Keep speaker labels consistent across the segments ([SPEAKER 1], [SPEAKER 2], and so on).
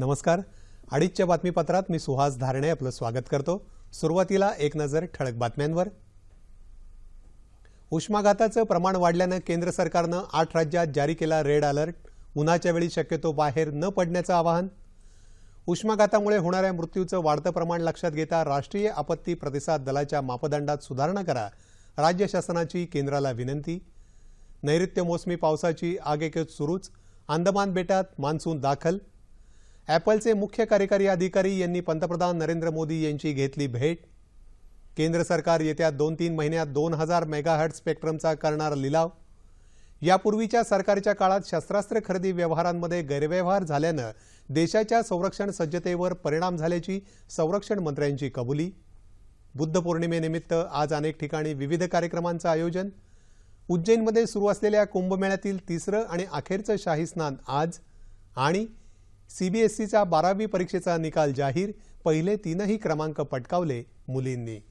[SPEAKER 1] नमस्कार. अडीचच्या बातमीपत्रात मी सुहास धारणे आपलं स्वागत करतो. सुरुवातीला एक नजर ठळक बातम्यांवर. उष्माघाताचं प्रमाण वाढल्यानं केंद्र सरकारनं आठ राज्यात जारी केला रेड अलर्ट. उन्हाच्या वेळी शक्यतो बाहेर न पडण्याचं आवाहन. उष्माघातामुळे होणाऱ्या मृत्यूचं वाढतं प्रमाण लक्षात घेता राष्ट्रीय आपत्ती प्रतिसाद दलाच्या मापदंडात सुधारणा करा राज्य शासनाची केंद्राला विनंती. नैऋत्य मोसमी पावसाची आगेकच सुरूच. अंदमान बेटात मान्सून दाखल. ॲपलचे मुख्य कार्यकारी अधिकारी यांनी पंतप्रधान नरेंद्र मोदी यांची घेतली भेट. केंद्र सरकार येत्या दोन तीन महिन्यात दोन हजार मेगाहर्ट स्पेक्ट्रमचा करणार लिलाव. यापूर्वीच्या सरकारच्या काळात शस्त्रास्त्र खरेदी व्यवहारांमध्ये गैरव्यवहार झाल्यानं देशाच्या संरक्षण सज्जतेवर परिणाम झाल्याची संरक्षण मंत्र्यांची कबुली. बुद्ध पौर्णिमेनिमित्त आज अनेक ठिकाणी विविध कार्यक्रमांचं आयोजन. उज्जैनमध्ये सुरू असलेल्या कुंभमेळ्यातील तिसरं आणि अखेरचं शाही स्नान आज. आणि सीबीएसईचा बारावी परीक्षेचा निकाल जाहीर पहिले तीनही क्रमांक पटकावले मुलींनी.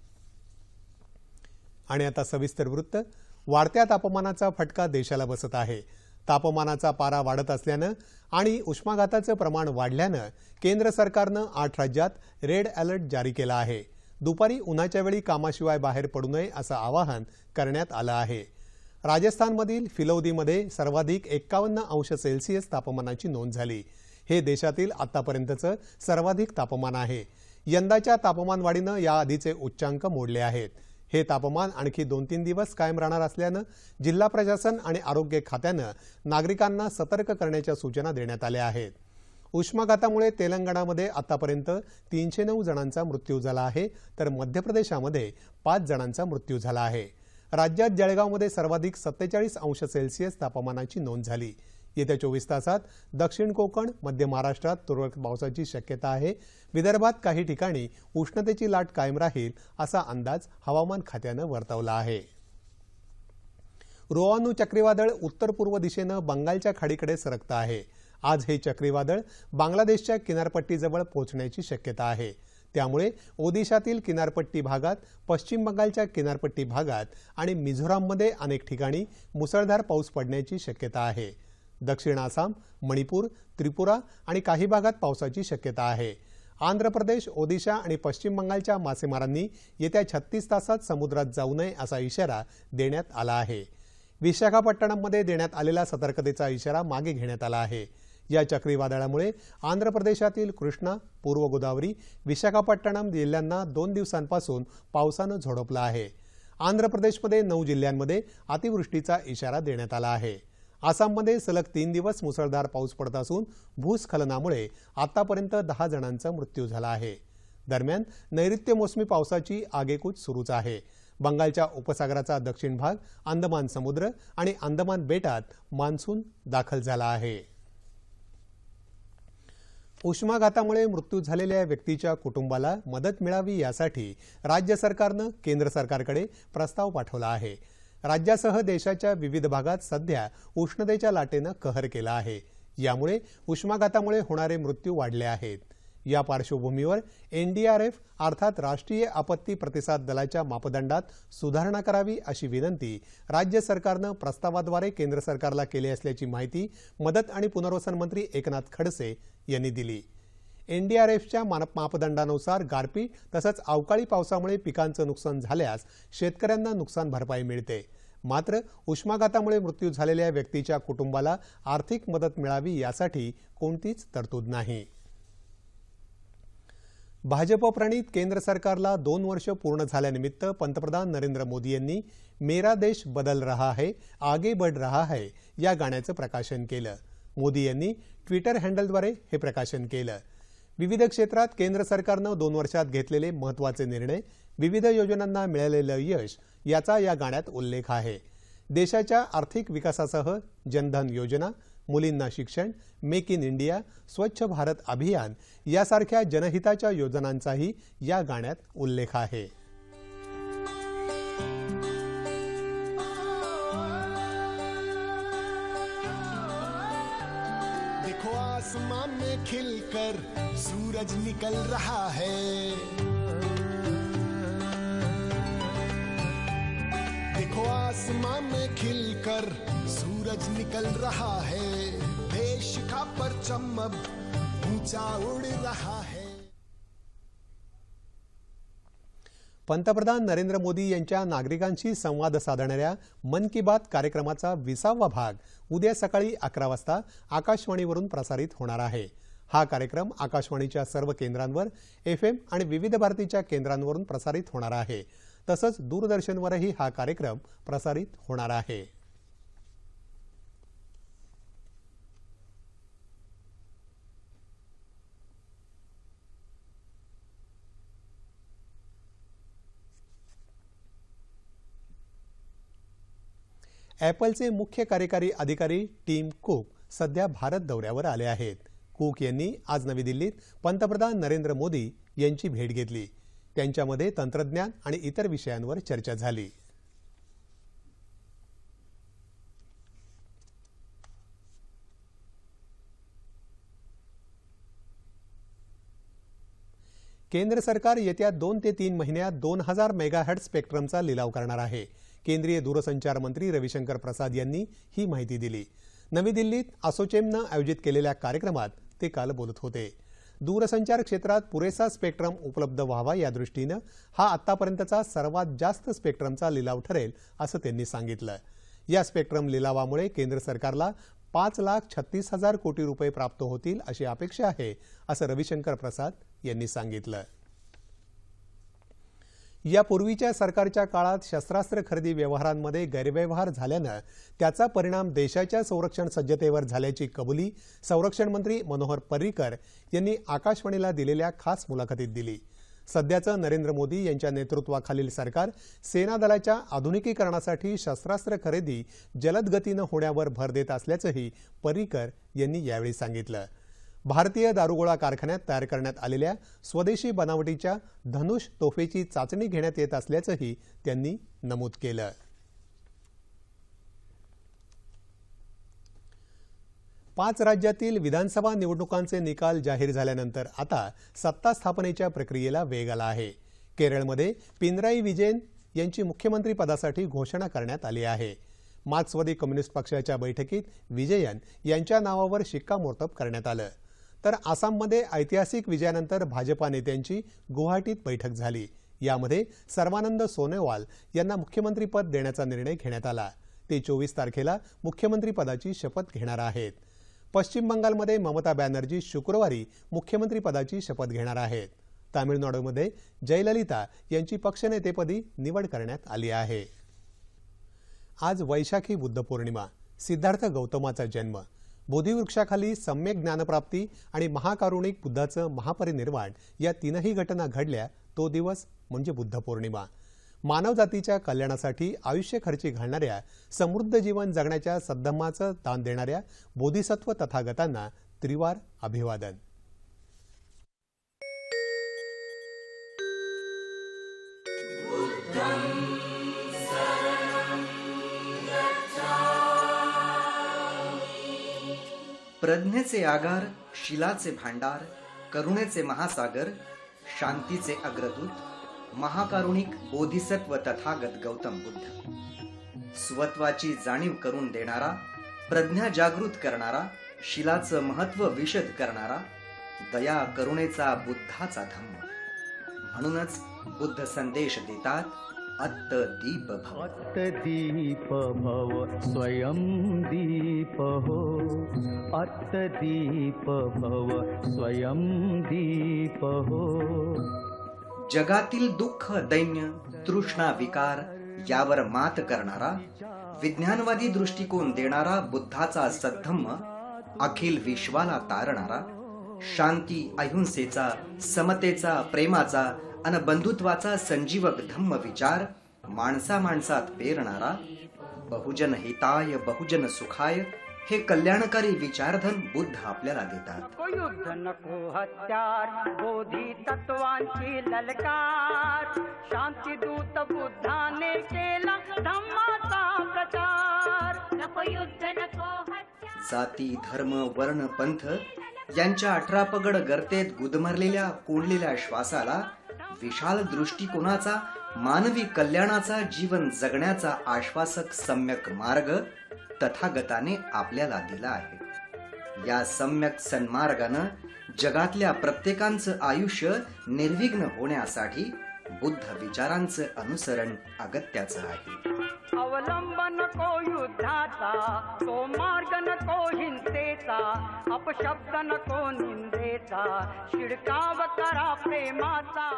[SPEAKER 1] आणि आता सविस्तर वृत्त. वाढत्या तापमानाचा फटका देशाला बसत आहे. तापमानाचा पारा वाढत असल्यानं आणि उष्माघाताचं प्रमाण वाढल्यानं केंद्र सरकारनं आठ राज्यात रेड अलर्ट जारी केला आहे. दुपारी उन्हाच्या वेळी कामाशिवाय बाहेर पडू नये असं आवाहन करण्यात आलं आहे. राजस्थानमधील फिलौदीमध्ये सर्वाधिक एक्कावन्न अंश सेल्सिअस तापमानाची नोंद झाली. हे देशातील आतापर्यंतचं सर्वाधिक तापमान आहे. यंदाच्या तापमानवाढीनं याआधीचे उच्चांक मोडले आहेत. हे तापमान आणखी दोन तीन दिवस कायम राहणार असल्यानं जिल्हा प्रशासन आणि आरोग्य खात्यानं नागरिकांना सतर्क करण्याच्या सूचना देण्यात आल्या आहेत. उष्माघातामुळे तेलंगणामध्ये आतापर्यंत तीनशे नऊ जणांचा मृत्यू झाला आहे तर मध्य प्रदेशामध्ये पाच जणांचा मृत्यू झाला आहे. राज्यात जळगावमध्ये सर्वाधिक सत्तेचाळीस अंश सेल्सिअस तापमानाची नोंद झाली. येत्या चोवीस तासात दक्षिण कोकण मध्य महाराष्ट्रात तुरळक पावसाची शक्यता आहे. विदर्भात काही ठिकाणी उष्णतेची लाट कायम राहील असा अंदाज हवामान खात्यानं वर्तवला आहे. रोआनू चक्रीवादळ उत्तर पूर्व दिशेनं बंगालच्या खाडीकडे सरकतं आहे. आज हे चक्रीवादळ बांगलादेशच्या किनारपट्टीजवळ पोहोचण्याची शक्यता आहे. त्यामुळे ओदिशातील किनारपट्टी भागात पश्चिम बंगालच्या किनारपट्टी भागात आणि मिझोराममध्ये अनेक ठिकाणी मुसळधार पाऊस पडण्याची शक्यता आहे. दक्षिण आसाम मणिपूर त्रिपुरा आणि काही भागात पावसाची शक्यता आहे. आंध्र प्रदेश ओदिशा आणि पश्चिम बंगालच्या मासेमारांनी येत्या छत्तीस तासात समुद्रात जाऊ नये असा इशारा देण्यात आला आहे. विशाखापट्टणममध्ये देण्यात आलेला सतर्कतेचा इशारा मागे घेण्यात आला आहे. या चक्रीवादळामुळे आंध्र प्रदेशातील कृष्णा पूर्व गोदावरी विशाखापट्टणम जिल्ह्यांना दोन दिवसांपासून पावसानं झोडपलं आहे. आंध्र प्रदेशमध्ये नऊ जिल्ह्यांमध्ये अतिवृष्टीचा इशारा देण्यात आला आहे. आसाममध्ये सलग तीन दिवस मुसळधार पाऊस पडत असून भूस्खलनामुळे आतापर्यंत दहा जणांचा मृत्यू झाला आहे. दरम्यान नैऋत्य मोसमी पावसाची आगेकूच सुरूच आहे. बंगालच्या उपसागराचा दक्षिण भाग अंदमान समुद्र आणि अंदमान बेटात मान्सून दाखल झाला आहे. उष्माघातामुळे मृत्यू झालेल्या व्यक्तीच्या कुटुंबाला मदत मिळावी यासाठी राज्य सरकारनं केंद्र सरकारकडे प्रस्ताव पाठवला आहे. राज्यासह देशाच्या विविध भागात सध्या उष्णतेच्या लाटेनं कहर केला आहे. यामुळे उष्माघातामुळे होणारे मृत्यू वाढले आहेत. या पार्श्वभूमीवर एनडीआरएफ अर्थात राष्ट्रीय आपत्ती प्रतिसाद दलाच्या मापदंडात सुधारणा करावी अशी विनंती राज्य सरकारनं प्रस्तावाद्वारे केंद्र सरकारला केली असल्याची माहिती मदत आणि पुनर्वसन मंत्री एकनाथ खडसे यांनी दिली. एनडीआरएफच्या मापदंडानुसार गारपीट तसंच अवकाळी पावसामुळे पिकांचं नुकसान झाल्यास शेतकऱ्यांना नुकसान भरपाई मिळते. मात्र उष्माघातामुळे मृत्यू झालेल्या व्यक्तीच्या कुटुंबाला आर्थिक मदत मिळावी यासाठी कोणतीच तरतूद नाही. भाजपप्रणीत केंद्र सरकारला दोन वर्ष पूर्ण झाल्यानिमित्त पंतप्रधान नरेंद्र मोदी यांनी मेरा देश बदल रहा है आगे बढ़ रहा है या गाण्याचं प्रकाशन केलं. मोदी यांनी ट्विटर हँडलद्वारे हे प्रकाशन केलं. विविध क्षेत्रात केंद्र सरकारनं दोन वर्षात घेतलेले महत्त्वाचे निर्णय विविध योजनांना मिळालेलं यश याचा या गाण्यात उल्लेख आहे. देशाच्या आर्थिक विकासासह जनधन योजना मुलींना शिक्षण मेक इन इंडिया स्वच्छ भारत अभियान यासारख्या जनहिताच्या योजनांचाही या गाण्यात उल्लेख आहे.
[SPEAKER 2] खिलकर सूरज निकल रहा है। देखो आसमान में खिलकर सूरज निकल रहा है। देश का परचम अब ऊंचा उड़ रहा है।
[SPEAKER 1] पंतप्रधान नरेंद्र मोदी यांच्या नागरिकांशी संवाद साधणाऱ्या मन की बात कार्यक्रमाचा विसावा भाग उद्या सकाळी अकरा वाजता आकाशवाणीवरून प्रसारित होणार आहे. हा कार्यक्रम आकाशवाणीच्या सर्व केंद्रांवर एफ एम आणि विविध भारतीच्या केंद्रांवरून प्रसारित होणार आहे. तसंच दूरदर्शनवरही हा कार्यक्रम प्रसारित होणार आहे. ॲपलचे मुख्य कार्यकारी अधिकारी टीम कुक सध्या भारत दौऱ्यावर आले आहेत. कुक यांनी आज नवी दिल्लीत पंतप्रधान नरेंद्र मोदी यांची भेट घेतली. त्यांच्यामध्ये तंत्रज्ञान आणि इतर विषयांवर चर्चा झाली. केंद्र सरकार येत्या दोन ते तीन महिन्यात दोन हजार मेगाहॅट स्पेक्ट्रमचा लिलाव करणार आहे. केंद्रीय दूरसंचार मंत्री रविशंकर प्रसाद यांनी ही माहिती दिली. नवी दिल्लीत असोचेमनं आयोजित केलेल्या कार्यक्रमात ते काल बोलत होते. दूरसंचार क्षेत्रात पुरेसा स्पेक्ट्रम उपलब्ध व्हावा या दृष्टीनं हा आतापर्यंतचा सर्वात जास्त स्पेक्ट्रमचा लिलाव ठरेल असं त्यांनी सांगितलं. या स्पेक्ट्रम लिलावामुळे केंद्र सरकारला पाच लाख छत्तीस हजार कोटी रुपये प्राप्त होतील अशी अपेक्षा आहे असं रविशंकर प्रसाद यांनी सांगितलं. यापूर्वीच्या सरकारच्या काळात शस्त्रास्त्र खरेदी व्यवहारांमध्ये गैरव्यवहार झाल्यानं त्याचा परिणाम देशाच्या संरक्षण सज्जतेवर झाल्याची कबुली संरक्षण मंत्री मनोहर पर्रिकर यांनी आकाशवाणीला दिलेल्या खास मुलाखतीत दिली. सध्याचं नरेंद्र मोदी यांच्या नेतृत्वाखालील सरकार सेना दलाच्या आधुनिकीकरणासाठी शस्त्रास्त्र खरेदी जलद गतीनं होण्यावर भर देत असल्याचंही पर्रिकर यांनी यावेळी सांगितलं. भारतीय दारुगोळा कारखान्यात तयार करण्यात आलेल्या स्वदेशी बनावटीच्या धनुष तोफेची चाचणी घेण्यात येत असल्याचंही त्यांनी नमूद केलं. पाच राज्यातील विधानसभा निवडणुकांचे निकाल जाहीर झाल्यानंतर आता सत्ता स्थापनेच्या प्रक्रियेला वेग आला आहे. केरळमध्ये पिनराई विजयन यांची मुख्यमंत्री पदासाठी घोषणा करण्यात आली आहे. मार्क्सवादी कम्युनिस्ट पक्षाच्या बैठकीत विजयन यांच्या नावावर शिक्कामोर्तब करण्यात आलं. तर आसाममध्ये ऐतिहासिक विजयानंतर भाजपा नेत्यांची गुवाहाटीत बैठक झाली. यामध्ये सर्वानंद सोनोवाल यांना मुख्यमंत्रीपद देण्याचा निर्णय घेण्यात आला. ते चोवीस तारखेला मुख्यमंत्रीपदाची शपथ घेणार आहेत. पश्चिम बंगालमध्ये ममता बॅनर्जी शुक्रवारी मुख्यमंत्रीपदाची शपथ घेणार आहेत. तामिळनाडूमध्ये जयललिता यांची पक्षनेतेपदी निवड करण्यात आली आहे. आज वैशाखी बुद्ध पौर्णिमा सिद्धार्थ गौतमाचा जन्म बोधीवृक्षाखाली सम्यक ज्ञानप्राप्ती आणि महाकारुणिक बुद्धाचं महापरिनिर्वाण या तीनही घटना घडल्या तो दिवस म्हणजे बुद्ध पौर्णिमा मानवजातीच्या कल्याणासाठी आयुष्य खर्ची घालणाऱ्या समृद्ध जीवन जगण्याच्या सद्धम्माचं दान देणाऱ्या बोधिसत्व तथागतांना त्रिवार अभिवादन.
[SPEAKER 3] प्रज्ञेचे आगार शिलाचे भांडार करुणेचे महासागर शांतीचे अग्रदूत महाकारुणिक बोधिसत्व तथागत गौतम बुद्ध. स्वत्वाची जाणीव करून देणारा प्रज्ञा जागृत करणारा शिलाचं महत्त्व विशद करणारा दया करुणेचा बुद्धाचा धम्म. म्हणूनच बुद्ध संदेश देतात अत्त दीप भव
[SPEAKER 4] अत्तदीप भव स्वयं दीप हो अत्तदीप भव स्वयं दीप हो
[SPEAKER 3] जगातील दुःख दैन्य तृष्णा विकार यावर मात करणारा विज्ञानवादी दृष्टिकोन देणारा बुद्धाचा सद्धम्म अखिल विश्वाला तारणारा शांती अहिंसेचा समतेचा प्रेमाचा अन बंधुत्वाचा संजीवक धम्म विचार माणसा माणसात पेरणारा बहुजन हिताय बहुजन सुखाय हे कल्याणकारी विचारधन बुद्ध आपल्याला देतात.
[SPEAKER 5] नको युद्ध नको हत्यार बोधी तत्वांची ललकार. शांती दूत बुद्धाने केला धम्माचा प्रचार. नको युद्ध नको हत्यार.
[SPEAKER 3] जाती धर्म वर्ण पंथ यांच्या अठरा पगड गर्तेत गुदमरलेल्या कोंडलेल्या श्वासाला विशाल दृष्टिकोनाचा मानवी कल्याणाचा जीवन जगण्याचा आश्वासक सम्यक मार्ग तथागताने आपल्याला दिला आहे. या सम्यक सन्मार्गानं जगातल्या प्रत्येकांचं आयुष्य निर्विघ्न होण्यासाठी बुद्ध विचारांचं अनुसरण अगत्याचं आहे.
[SPEAKER 5] अवलंब नको युद्धाचा तो मार्ग नको हिंसेचा अपशब्द नको निंदेचा शिडकाव करा प्रेमाचा.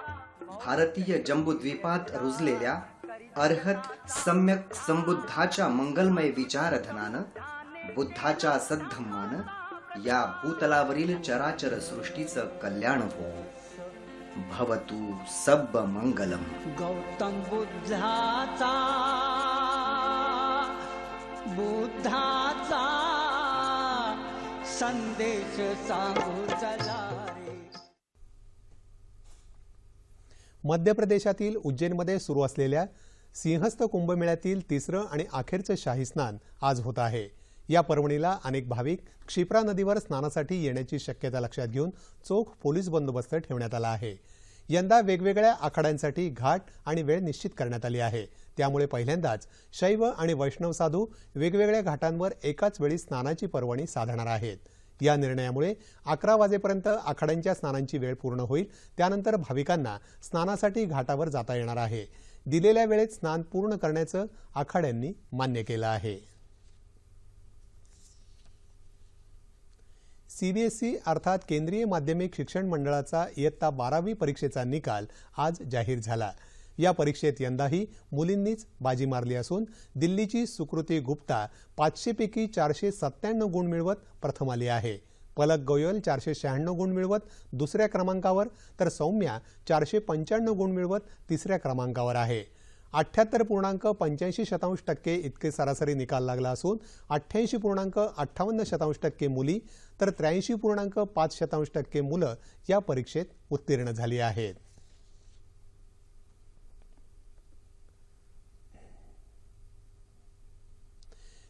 [SPEAKER 3] भारतीय जम्बूद्वीपात रुजलेल्या अर्हत सम्यक संबुद्धाच्या मंगलमय विचारधनानं बुद्धाच्या सद्धम्मानं या भूतलावरील चराचर सृष्टीचं कल्याण हो. भवतु सब मंगलम
[SPEAKER 5] गौतम बुद्धाचा. बुद्धाचा संदेश सांगू चला
[SPEAKER 1] मध्य प्रदेशातील उज्जैनमध्ये सुरू असलेल्या सिंहस्थ कुंभमेळ्यातील तिसरं आणि अखेरचं शाही स्नान आज होत आहे. या पर्वणीला अनेक भाविक क्षिप्रा नदीवर स्नानासाठी येण्याची शक्यता लक्षात घेऊन चोख पोलीस बंदोबस्त ठेवण्यात आला आहे. यंदा वेगवेगळ्या आखाड्यांसाठी घाट आणि वेळ निश्चित करण्यात आली आहे. त्यामुळे पहिल्यांदाच शैव आणि वैष्णव साधू वेगवेगळ्या घाटांवर एकाच वेळी स्नानाची पर्वणी साधणार आहेत. या निर्णयामुळे अकरा वाजेपर्यंत आखाड्यांच्या स्नानांची वेळ पूर्ण होईल. त्यानंतर भाविकांना स्नानासाठी घाटावर जाता येणार आहे. दिलेल्या वेळेत स्नान पूर्ण करण्याचं आखाड्यांनी मान्य केलं आहे. सीबीएसई अर्थात केंद्रीय माध्यमिक शिक्षण मंडळाचा इयत्ता बारावी परीक्षेचा निकाल आज जाहीर झाला. या परीक्षेत यंदाही मुलींनीच बाजी मारली असून दिल्लीची सुकृती गुप्ता पाचशेपैकी चारशे सत्त्याण्णव गुण मिळवत प्रथम आली आहे. पलक गोयल चारशे शहाण्णव गुण मिळवत दुसऱ्या क्रमांकावर तर सौम्या चारशे पंच्याण्णव गुण मिळवत तिसऱ्या क्रमांकावर आहे. अठ्ठ्याहत्तर पूर्णांक पंच्याऐंशी शतांश टक्के इतके सरासरी निकाल लागला असून अठ्ठ्याऐंशी पूर्णांक अठ्ठावन्न शतांश टक्के मुली तर त्र्याऐंशी पूर्णांक पाच शतांश टक्के मुलं या परीक्षेत उत्तीर्ण झाली आहेत.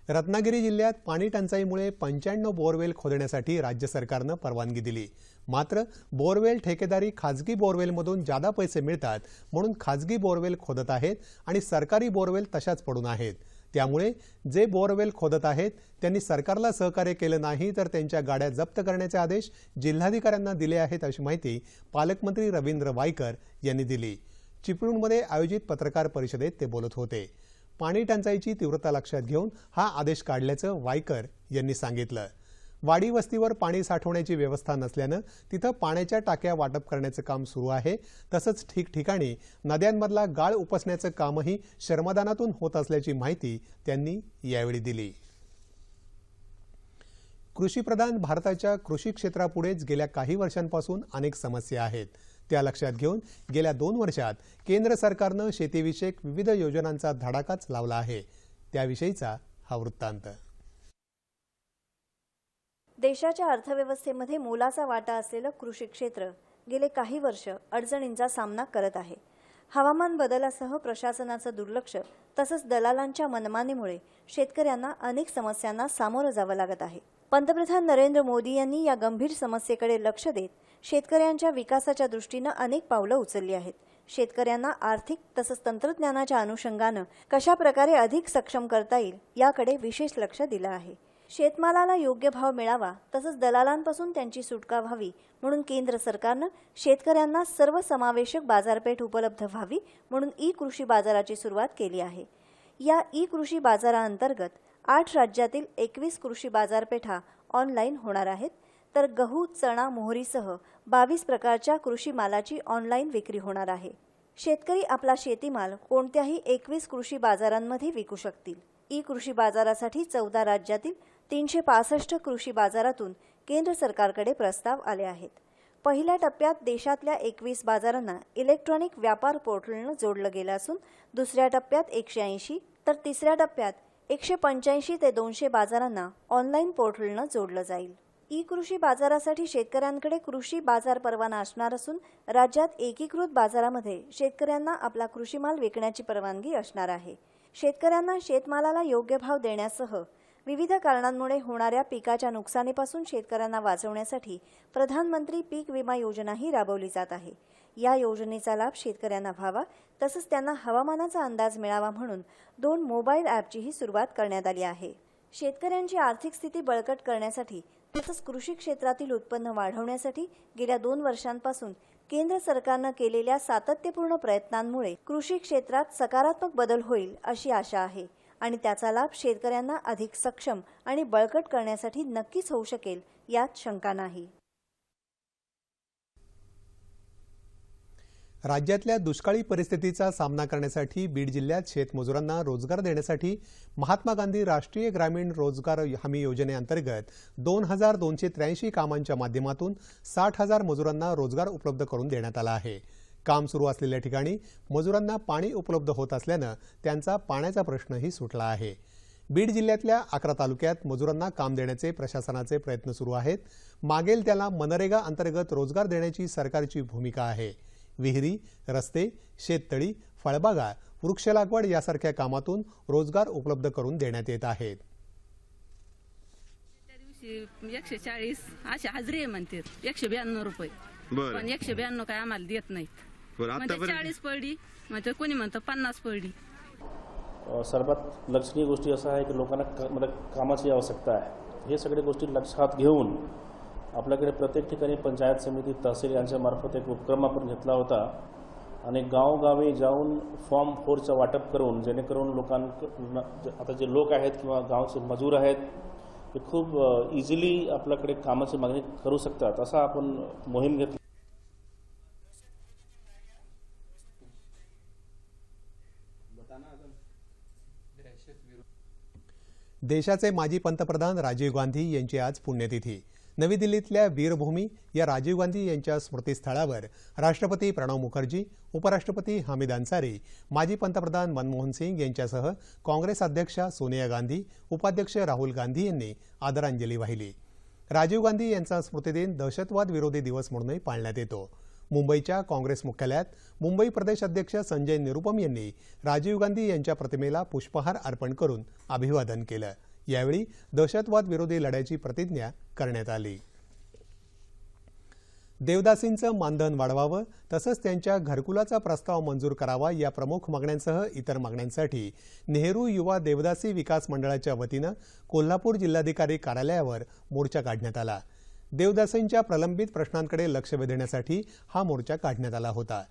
[SPEAKER 1] रत्नागिरी जिल्ह्यात पाणी टंचाईमुळे पंच्याण्णव बोअरवेल खोदण्यासाठी राज्य सरकारनं परवानगी दिली. मात्र बोरवेल ठेकेदारी खाजगी बोअरवेलमधून जादा पैसे मिळतात म्हणून खाजगी बोरवेल खोदत आहेत आणि सरकारी बोरवेल तशाच पडून आहेत. त्यामुळे जे बोअरवेल खोदत आहेत त्यांनी सरकारला सहकार्य केलं नाही तर त्यांच्या गाड्या जप्त करण्याचे आदेश जिल्हाधिकाऱ्यांना दिले आहेत अशी माहिती पालकमंत्री रवींद्र वायकर यांनी दिली. चिपळूणमध्ये आयोजित पत्रकार परिषदेत ते बोलत होते. पाणी टंचाईची तीव्रता लक्षात घेऊन हा आदेश काढल्याचं वायकर यांनी सांगितलं. वाडी वस्तीवर पाणी साठवण्याची व्यवस्था नसल्यानं तिथं पाण्याच्या टाक्या वाटप करण्याचं काम सुरू आहे. तसंच ठिकठिकाणी नद्यांमधला गाळ उपसण्याचं कामही श्रमदानातून होत असल्याची माहिती त्यांनी यावेळी दिली. कृषीप्रधान भारताच्या कृषी क्षेत्रापुढेच गेल्या काही वर्षांपासून अनेक समस्या आहेत. त्या लक्षात घेऊन गेल्या दोन वर्षात केंद्र सरकारनं शेतीविषयक विविध योजनांचा धडाकाच लावला आहे. त्याविषयीचा हा वृत्तांत.
[SPEAKER 6] देशाच्या अर्थव्यवस्थेमध्ये मोलाचा वाटा असलेलं कृषी क्षेत्र गेले काही वर्ष अडचणींचा सामना करत आहे. हवामान बदलासह प्रशासनाचं दुर्लक्ष तसंच दलालांच्या मनमानीमुळे शेतकऱ्यांना अनेक समस्यांना सामोरं जावं लागत आहे. पंतप्रधान नरेंद्र मोदी यांनी या गंभीर समस्येकडे लक्ष देत शेतकऱ्यांच्या विकासाच्या दृष्टीनं अनेक पावलं उचलली आहेत. शेतकऱ्यांना आर्थिक तसंच तंत्रज्ञानाच्या अनुषंगानं कशा प्रकारे अधिक सक्षम करता येईल याकडे विशेष लक्ष दिलं आहे. शेतमालाला योग्य भाव मिळावा तसंच दलालांपासून त्यांची सुटका व्हावी म्हणून केंद्र सरकारनं शेतकऱ्यांना सर्वसमावेशक बाजारपेठ उपलब्ध व्हावी म्हणून ई कृषी बाजाराची सुरुवात केली आहे. या ई कृषी बाजाराअंतर्गत आठ राज्यातील एकवीस कृषी बाजारपेठा ऑनलाईन होणार आहेत. तर गहू चणा मोहरीसह बावीस प्रकारच्या कृषी मालाची ऑनलाईन विक्री होणार आहे. शेतकरी आपला शेतीमाल कोणत्याही एकवीस कृषी बाजारांमध्ये विकू शकतील. ई कृषी बाजारासाठी चौदा राज्यातील तीनशे पासष्ट कृषी बाजारातून केंद्र सरकारकडे प्रस्ताव आले आहेत. पहिल्या टप्प्यात देशातल्या एकवीस बाजारांना इलेक्ट्रॉनिक व्यापार पोर्टलनं जोडलं गेलं असून दुसऱ्या टप्प्यात एकशे ऐंशी तर तिसऱ्या टप्प्यात एकशे पंच्याऐंशी ते दोनशे बाजारांना ऑनलाईन पोर्टलनं जोडलं जाईल. ई कृषी बाजारासाठी शेतकऱ्यांकडे कृषी बाजार परवाना असणार असून राज्यात एकीकृत बाजारामध्ये शेतकऱ्यांना आपला कृषी माल विकण्याची परवानगी असणार आहे. शेतकऱ्यांना शेतमालाला योग्य भाव देण्यासह विविध कारणांमुळे होणाऱ्या पिकाच्या नुकसानीपासून शेतकऱ्यांना वाचवण्यासाठी प्रधानमंत्री पीक विमा योजनाही राबवली जात आहे. या योजनेचा लाभ शेतकऱ्यांना व्हावा तसंच त्यांना हवामानाचा अंदाज मिळावा म्हणून दोन मोबाईल ॲपचीही सुरुवात करण्यात आली आहे. शेतकऱ्यांची आर्थिक स्थिती बळकट करण्यासाठी तसंच कृषी क्षेत्रातील उत्पन्न वाढवण्यासाठी गेल्या दोन वर्षांपासून केंद्र सरकारनं केलेल्या सातत्यपूर्ण प्रयत्नांमुळे कृषी क्षेत्रात सकारात्मक बदल होईल अशी आशा आहे. आणि त्याचा लाभ शेतकऱ्यांना अधिक सक्षम आणि बळकट करण्यासाठी नक्कीच होऊ शकेल यात शंका नाही.
[SPEAKER 1] राज्यातल्या दुष्काळी परिस्थितीचा सामना करण्यासाठी बीड जिल्ह्यात शेतमजुरांना रोजगार देण्यासाठी महात्मा गांधी राष्ट्रीय ग्रामीण रोजगार हमी योजनेअंतर्गत दोन हजार दोनशे त्र्याऐंशी कामांच्या माध्यमातून साठ हजार मजुरांना रोजगार उपलब्ध करून देण्यात आला आहे. काम सुरू असलेल्या ठिकाणी मजुरांना पाणी उपलब्ध होत असल्यानं त्यांचा पाण्याचा प्रश्नही सुटला आहे. बीड जिल्ह्यातल्या अकरा तालुक्यात मजुरांना काम देण्याचे प्रशासनाचे प्रयत्न सुरू आहेत. मागेल त्याला मनरेगा अंतर्गत रोजगार देण्याची सरकारची भूमिका आहे. विहिरी रस्ते शेततळी फळबागा वृक्ष लागवड यासारख्या कामातून रोजगार उपलब्ध करून देण्यात येत आहेत.
[SPEAKER 7] एकशे चाळीस अशी हजरी आहे म्हणते एकशे ब्याण्णव रुपये.
[SPEAKER 8] बरं.
[SPEAKER 7] पण एकशे ब्याण्णव काय आम्हाला देत नाहीत.
[SPEAKER 8] बरं आतापर्यंत
[SPEAKER 7] चाळीस पडली. कोणी म्हणतं पन्नास पडली.
[SPEAKER 9] अ, सर्वात लक्षणीय गोष्टी असं आहे की लोकांना क- म्हणजे कामाची आवश्यकता आहे. हे सगळे गोष्टी लक्षात घेऊन आपल्याकडे प्रत्येक ठिकाणी पंचायत समिती तहसील यांच्या मार्फत एक उपक्रम आपण घेतला होता. आणि गावोगावी जाऊन फॉर्म फोरचं वाटप करून जेणेकरून लोकांना आता जे लोक आहेत किंवा गावचे मजूर आहेत ते खूप इझिली आपल्याकडे कामाची मागणी करू शकतात. असा आपण मोहीम घेतली.
[SPEAKER 1] देशाचे माजी पंतप्रधान राजीव गांधी यांची आज पुण्यतिथी. नवी दिल्लीतल्या वीरभूमी या राजीव गांधी यांच्या स्मृतीस्थळावर राष्ट्रपती प्रणव मुखर्जी उपराष्ट्रपती हमीद अन्सारी माजी पंतप्रधान मनमोहन सिंग यांच्यासह काँग्रेस अध्यक्षा सोनिया गांधी उपाध्यक्ष राहुल गांधी यांनी आदरांजली वाहिली. राजीव गांधी यांचा स्मृतिदिन दहशतवाद विरोधी दिवस म्हणूनही पाळण्यात येतो. मुंबईच्या काँग्रेस मुख्यालयात मुंबई प्रदेश अध्यक्ष संजय निरुपम यांनी राजीव गांधी यांच्या प्रतिमेला पुष्पहार अर्पण करून अभिवादन केलं. यावेळी दहशतवाद विरोधी लढ्याची प्रतिज्ञा करण्यात आली. देवदासींचं मानधन वाढवावं तसंच त्यांच्या घरकुलाचा प्रस्ताव मंजूर करावा या प्रमुख मागण्यांसह इतर मागण्यांसाठी नेहरू युवा देवदासी विकास मंडळाच्या वतीनं कोल्हापूर जिल्हाधिकारी कार्यालयावर मोर्चा काढण्यात आला. देवदासींच्या प्रलंबित प्रश्नांकडे लक्ष वेधण्यासाठी हा मोर्चा काढण्यात आला होता.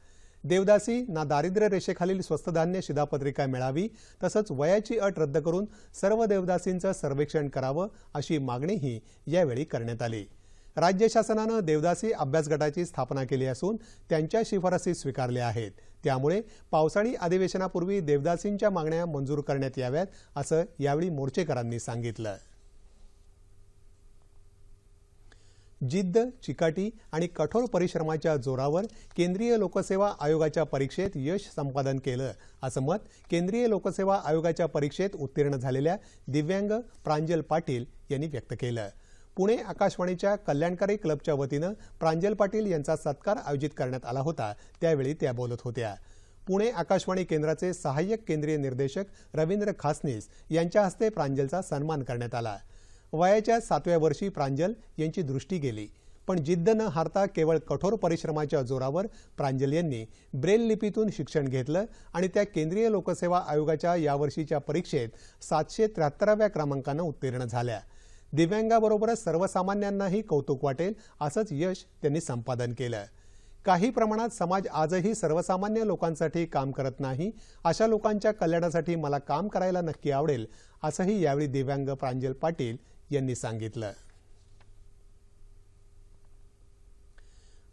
[SPEAKER 1] देवदासी ना दारिद्र्य रेषेखालील स्वस्त धान्य शिधापत्रिका मिळावी तसंच वयाची अट रद्द करून सर्व देवदासींचं सर्वेक्षण करावं अशी मागणीही यावेळी करण्यात आली. राज्य शासनानं देवदासी अभ्यास गटाची स्थापना केली असून त्यांच्या शिफारसी स्वीकारल्या आहेत. त्यामुळे पावसाळी अधिवेशनापूर्वी देवदासींच्या मागण्या मंजूर करण्यात याव्यात असं यावेळी मोर्चेकरांनी सांगितलं. जिद्द चिकाटी आणि कठोर परिश्रमाच्या जोरावर केंद्रीय लोकसेवा आयोगाच्या परीक्षेत यश संपादन केलं. असं मत केंद्रीय लोकसेवा आयोगाच्या परीक्षेत उत्तीर्ण झालेल्या दिव्यांग प्रांजल पाटील यांनी व्यक्त केलं. पुणे आकाशवाणीच्या कल्याणकारी क्लबच्या वतीनं प्रांजल पाटील यांचा सत्कार आयोजित करण्यात आला होता. त्यावेळी त्या बोलत होत्या. पुणे आकाशवाणी केंद्राचे सहाय्यक केंद्रीय निर्देशक रवींद्र खासनीस यांच्या हस्ते प्रांजलचा सन्मान करण्यात आला. वयाच्या सातव्या वर्षी प्रांजल यांची दृष्टी गेली. पण जिद्द न हारता केवळ कठोर परिश्रमाच्या जोरावर प्रांजल यांनी ब्रेल लिपीतून शिक्षण घेतलं आणि त्या केंद्रीय लोकसेवा आयोगाच्या यावर्षीच्या परीक्षेत सातशे त्र्याहत्तराव्या क्रमांकानं उत्तीर्ण झाल्या. दिव्यांगाबरोबरच सर्वसामान्यांनाही कौतुक वाटेल असंच यश त्यांनी संपादन केलं. काही प्रमाणात समाज आजही सर्वसामान्य लोकांसाठी काम करत नाही अशा लोकांच्या कल्याणासाठी मला काम करायला नक्की आवडेल असंही यावेळी दिव्यांग प्रांजल पाटील यांनी सांगितलं.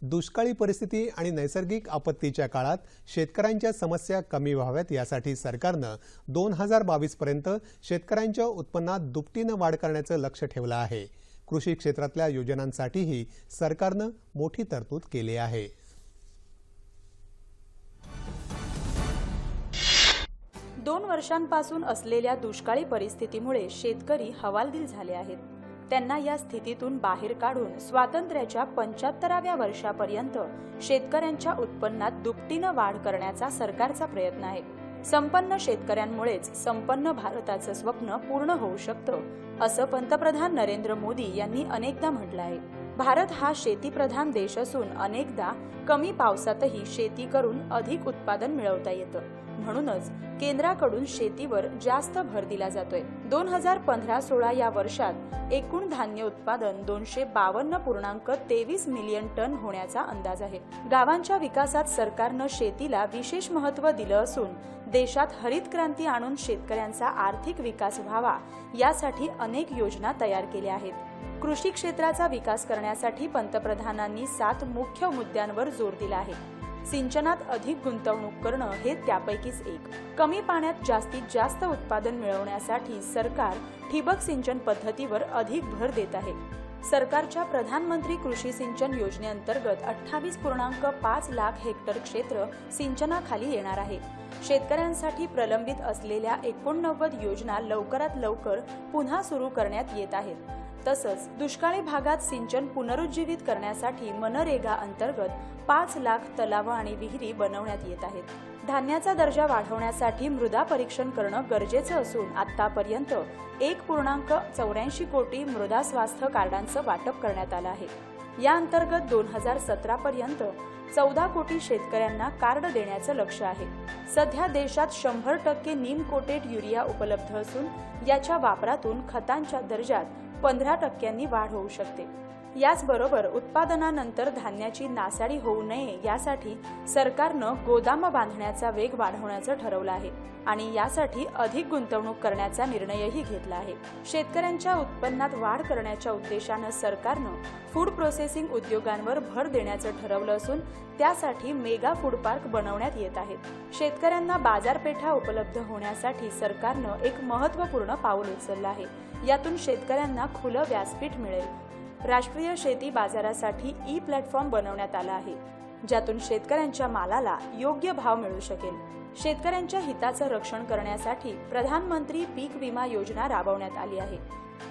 [SPEAKER 1] दुष्काळी परिस्थिती आणि नैसर्गिक आपत्तीच्या काळात शेतकऱ्यांच्या समस्या कमी व्हाव्यात यासाठी सरकारनं दोन हजार बावीसपर्यंत शेतकऱ्यांच्या उत्पन्नात दुपटीनं वाढ करण्याचं लक्ष ठेवलं आहे. कृषी क्षेत्रातल्या योजनांसाठीही सरकारनं मोठी तरतूद केली आहे.
[SPEAKER 10] दोन वर्षांपासून असलेल्या दुष्काळी परिस्थितीमुळे शेतकरी हवालदिल झाले आहेत. त्यांना या स्थितीतून बाहेर काढून स्वातंत्र्याच्या पंच्याहत्तराव्या वर्षापर्यंत शेतकऱ्यांच्या उत्पन्नात दुपटीनं वाढ करण्याचा सरकारचा प्रयत्न आहे. संपन्न शेतकऱ्यांमुळेच संपन्न भारताचं स्वप्न पूर्ण होऊ शकतं असं पंतप्रधान नरेंद्र मोदी यांनी अनेकदा म्हटलं आहे. भारत हा शेतीप्रधान देश असून अनेकदा कमी पावसातही शेती करून अधिक उत्पादन मिळवता येतं. म्हणूनच केंद्राकडून शेतीवर जास्त भर दिला जातोय. दोन हजार पंधरा सोळा या वर्षात एकूण धान्य उत्पादन दोनशे बावन्न पूर्णांक तेवीस मिलियन टन होण्याचा अंदाज आहे. गावांच्या विकासात सरकारनं शेतीला विशेष महत्त्व दिलं असून देशात हरित क्रांती आणून शेतकऱ्यांचा आर्थिक विकास व्हावा यासाठी अनेक योजना तयार केल्या आहेत. कृषी क्षेत्राचा विकास करण्यासाठी पंतप्रधानांनी सात मुख्य मुद्द्यांवर जोर दिला आहे. सिंचनात अधिक गुंतवणूक करणं हे त्यापैकीच एक. कमी पाण्यात जास्तीत जास्त उत्पादन मिळवण्यासाठी सरकार ठिबक सिंचन पद्धतीवर अधिक भर देत आहे. सरकारच्या प्रधानमंत्री कृषी सिंचन योजनेअंतर्गत अठ्ठावीस पूर्णांक पाच लाख हेक्टर क्षेत्र सिंचनाखाली येणार आहे. शेतकऱ्यांसाठी प्रलंबित असलेल्या एकोणनव्वद योजना लवकरात लवकर पुन्हा सुरू करण्यात येत आहेत. तसंच दुष्काळी भागात सिंचन पुनरुज्जीवित करण्यासाठी मनरेगा अंतर्गत पाच लाख तलाव आणि विहिरी बनवण्यात येत आहेत. धान्याचा दर्जा वाढवण्यासाठी मृदा परीक्षण करणं गरजेचं असून आतापर्यंत एक पूर्णांक चौऱ्याऐंशी कोटी मृदा स्वास्थ्य कार्डांचं वाटप करण्यात आलं आहे. या अंतर्गत दोन हजार सतरा पर्यंत चौदा कोटी शेतकऱ्यांना कार्ड देण्याचं लक्ष आहे. सध्या देशात शंभर टक्के नीम कोटेड युरिया उपलब्ध असून याच्या वापरातून खतांच्या दर्जात पंधरा टक्क्यांनी वाढ होऊ शकते. याचबरोबर उत्पादनानंतर धान्याची नासाडी होऊ नये यासाठी सरकारनं गोदाम बांधण्याचा वेग वाढवण्याचं ठरवलं आहे आणि यासाठी अधिक गुंतवणूक करण्याचा निर्णयही घेतला आहे. शेतकऱ्यांच्या उत्पन्नात वाढ करण्याच्या उद्देशानं सरकारनं फूड प्रोसेसिंग उद्योगांवर भर देण्याचं ठरवलं असून त्यासाठी मेगा फूड पार्क बनवण्यात येत आहेत शेतकऱ्यांना बाजारपेठा उपलब्ध होण्यासाठी सरकारनं एक महत्त्वपूर्ण पाऊल उचललं आहे. यातून शेतकऱ्यांना खुलं व्यासपीठ मिळेल. राष्ट्रीय शेती बाजारासाठी ई प्लॅटफॉर्म बनवण्यात आला आहे ज्यातून शेतकऱ्यांच्या मालाला योग्य भाव मिळू शकेल. शेतकऱ्यांच्या हिताचं रक्षण करण्यासाठी प्रधानमंत्री पीक विमा योजना राबवण्यात आली आहे.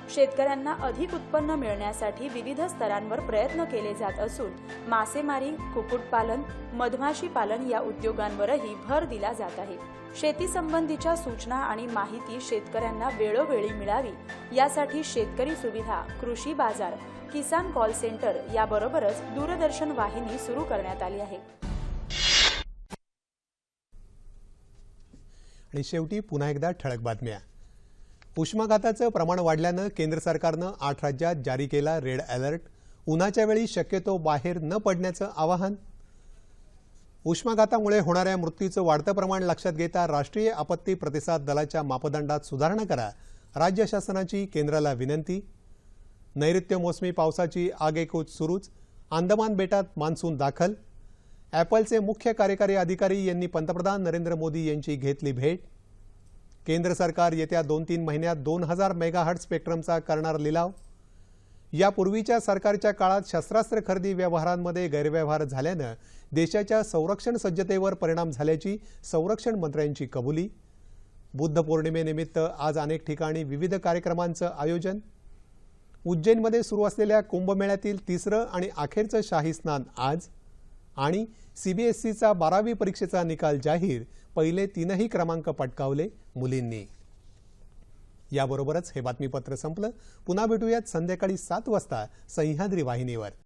[SPEAKER 10] शेतकऱ्यांना अधिक उत्पन्न मिळण्यासाठी विविध स्तरांवर प्रयत्न केले जात असून मासेमारी कुक्कुटपालन मधमाशी पालन या उद्योगांवरही भर दिला जात आहे. शेती संबंधीच्या सूचना आणि माहिती शेतकऱ्यांना वेळोवेळी मिळावी यासाठी शेतकरी सुविधा कृषी बाजार किसान कॉल सेंटर याबरोबरच दूरदर्शन वाहिनी सुरू करण्यात आली आहे.
[SPEAKER 1] आणि शेवटी पुन्हा एकदा ठळक बातम्या. उष्माघाताचं प्रमाण वाढल्यानं केंद्र सरकारनं आठ राज्यात जारी केला रेड अलर्ट. उन्हाच्या वेळी शक्यतो बाहेर न पडण्याचं आवाहन. उष्माघातामुळे होणाऱ्या मृत्यूचं वाढतं प्रमाण लक्षात घेता राष्ट्रीय आपत्ती प्रतिसाद दलाच्या मापदंडात सुधारणा करा. राज्य शासनाची केंद्राला विनंती. नैऋत्य मोसमी पावसाची आगेकूच सुरूच. अंदमान बेटात मान्सून दाखल. ॲपलचे मुख्य कार्यकारी अधिकारी यांनी पंतप्रधान नरेंद्र मोदी यांची घेतली भेट. केंद्र सरकार येत्या दोन तीन महिन्यात दोन हजार मेगाहर्ट स्पेक्ट्रमचा करणार लिलाव. यापूर्वीच्या सरकारच्या काळात शस्त्रास्त्र खरेदी व्यवहारांमध्ये गैरव्यवहार झाल्यानं देशाच्या संरक्षण सज्जतेवर परिणाम झाल्याची संरक्षण मंत्र्यांची कबुली. बुद्ध पौर्णिमेनिमित्त आज अनेक ठिकाणी विविध कार्यक्रमांचं आयोजन. उज्जैनमध्ये सुरू असलेल्या कुंभमेळ्यातील तिसरं आणि अखेरचं शाही स्नान आज. आणि सीबीएसईचा बारावी परीक्षेचा निकाल जाहीर पहिले तीनही क्रमांक पटकावले मुलींनी. याबरोबरच हे बातमीपत्र संपलं. पुन्हा भेटूयात संध्याकाळी सात वाजता सह्याद्री वाहिनीवर.